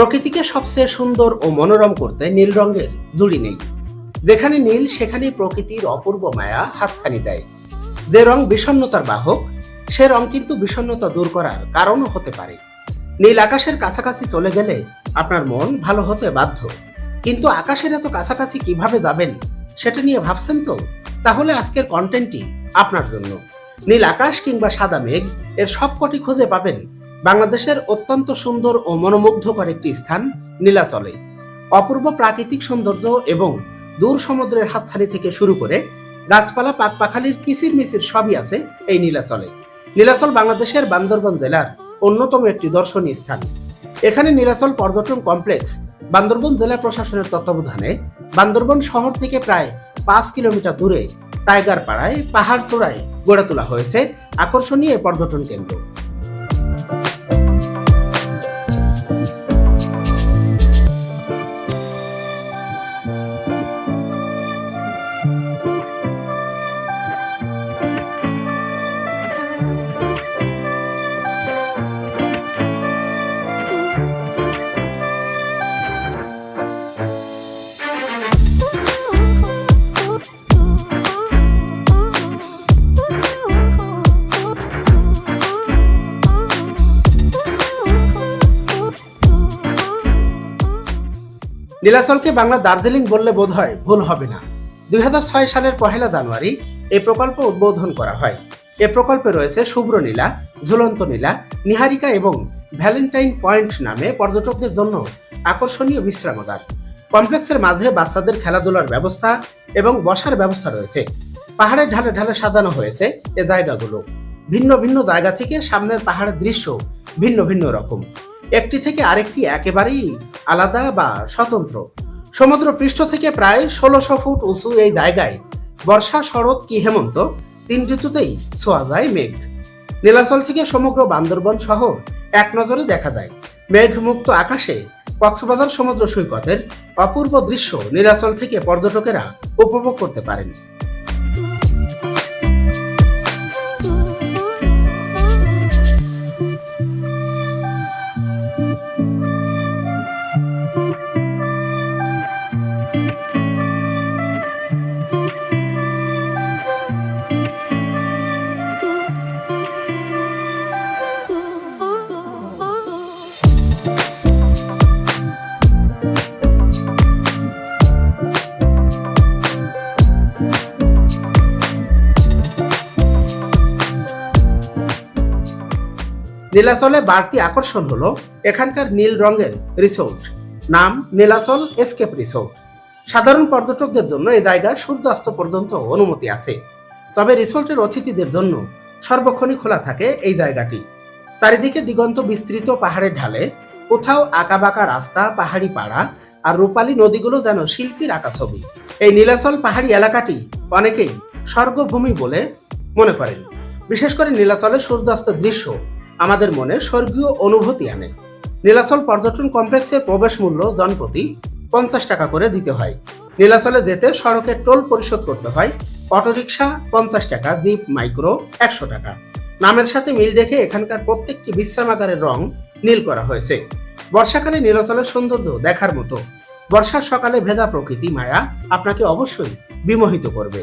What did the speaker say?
প্রকৃতিকে সবচেয়ে সুন্দর ও মনোরম করতে নীল রঙের জুড়ি নেই। যেখানে নীল সেখানে প্রকৃতির অপূর্ব মায়া হাতছানি দেয়। যে রং বিষণ্ণতার বাহক, সে রং কিন্তু বিষণ্ণতা দূর করার কারণও হতে পারে। নীল আকাশের কাছাকাছি চলে গেলে আপনার মন ভালো হতে বাধ্য। কিন্তু আকাশের এত কাছাকাছি কীভাবে যাবেন, সেটা নিয়ে ভাবছেন তো? তাহলে আজকের কন্টেন্টটি আপনার জন্য। নীল আকাশ কিংবা সাদা মেঘ, এর সবকটি খুঁজে পাবেন বাংলাদেশের অত্যন্ত সুন্দর ও মনোমুগ্ধকর একটি স্থান নীলাচলে। অপূর্ব প্রাকৃতিক সৌন্দর্য এবং দূর সমুদ্রের হাতছানি থেকে শুরু করে গাছপালা পাকপাখালির কিসির মিসির সবই আছে এই নীলাচলে। নীলাচল বাংলাদেশের বান্দরবান জেলার অন্যতম একটি দর্শনীয় স্থান। এখানে নীলাচল পর্যটন কমপ্লেক্স বান্দরবন জেলা প্রশাসনের তত্ত্বাবধানে বান্দরবন শহর থেকে প্রায় পাঁচ কিলোমিটার দূরে টাইগার পাড়ায় পাহাড় চূড়ায় গড়ে তোলা হয়েছে। আকর্ষণীয় পর্যটন কেন্দ্র। নীলাচলকে বাংলা দার্জিলিং বললে বোধ হয় ভুল হবে না। দুই হাজার ছয় সালের পহেলা জানুয়ারি এই প্রকল্প উদ্বোধন করা হয়। এ প্রকল্পে রয়েছে শুভ্র নীলা, ঝুলন্ত নীলা, নিহারিকা এবং ভ্যালেন্টাইন পয়েন্ট নামে পর্যটকদের জন্য আকর্ষণীয় বিশ্রামাগার। কমপ্লেক্সের মাঝে বাচ্চাদের খেলাধুলার ব্যবস্থা এবং বসার ব্যবস্থা রয়েছে। পাহাড়ের ঢালে ঢালে সাজানো হয়েছে এ জায়গাগুলো। ভিন্ন ভিন্ন জায়গা থেকে সামনের পাহাড়ের দৃশ্য ভিন্ন ভিন্ন রকম। একটি থেকে আরেকটি একেবারেই আলাদা বা স্বতন্ত্র। সমুদ্র পৃষ্ঠ থেকে প্রায় ষোলোশো ফুট উঁচু এই জায়গায় বর্ষা শরৎ কি হেমন্ত, তিন ঋতুতেই ছোঁয়া যায় মেঘ। নীলাচল থেকে সমগ্র বান্দরবন শহর এক নজরে দেখা যায় মেঘমুক্ত আকাশে কক্সবাজার সমুদ্র সৈকতের অপূর্ব দৃশ্য নীলাচল থেকে পর্যটকেরা উপভোগ করতে পারেন। নীলাচলে বাড়তি আকর্ষণ হলো এখানকার নীল রঙের রিসোর্ট। নাম নীলাচল এসকেপ রিসোর্ট। সাধারণ পর্যটকদের জন্য এই জায়গা সূর্যাস্ত পর্যন্ত অনুমতি আছে। তবে রিসোর্টের অতিথিদের জন্য সর্বক্ষণই খোলা থাকে এই জায়গাটি। চারিদিকে দিগন্ত বিস্তৃত পাহাড়ের ঢালে, কোথাও আঁকাবাঁকা রাস্তা, পাহাড়ি পাড়া আর রূপালী নদীগুলো যেন শিল্পীর আঁকা ছবি এই নীলাচল পাহাড়ি এলাকাটি অনেকেই স্বর্গভূমি বলে মনে করেন। বিশেষ করে নীলাচলের সূর্যাস্তের দৃশ্য আমাদের মনে স্বর্গীয় অনুভূতি আনে। নীলাচল পর্যটন কমপ্লেক্সে প্রবেশ মূল্য জনপ্রতি পঞ্চাশ টাকা করে দিতে হয়। নীলাচলে যেতে সড়কে টোল পরিশোধ করতে হয়। অটোরিকশা পঞ্চাশ টাকা, জিপ মাইক্রো একশো টাকা। নামের সাথে মিল রেখে এখানকার প্রত্যেকটি বিশ্রামাগারের রং নীল করা হয়েছে। বর্ষাকালে নীলাচলের সৌন্দর্য দেখার মতো। বর্ষার সকালে ভেদা প্রকৃতি মায়া আপনাকে অবশ্যই বিমোহিত করবে।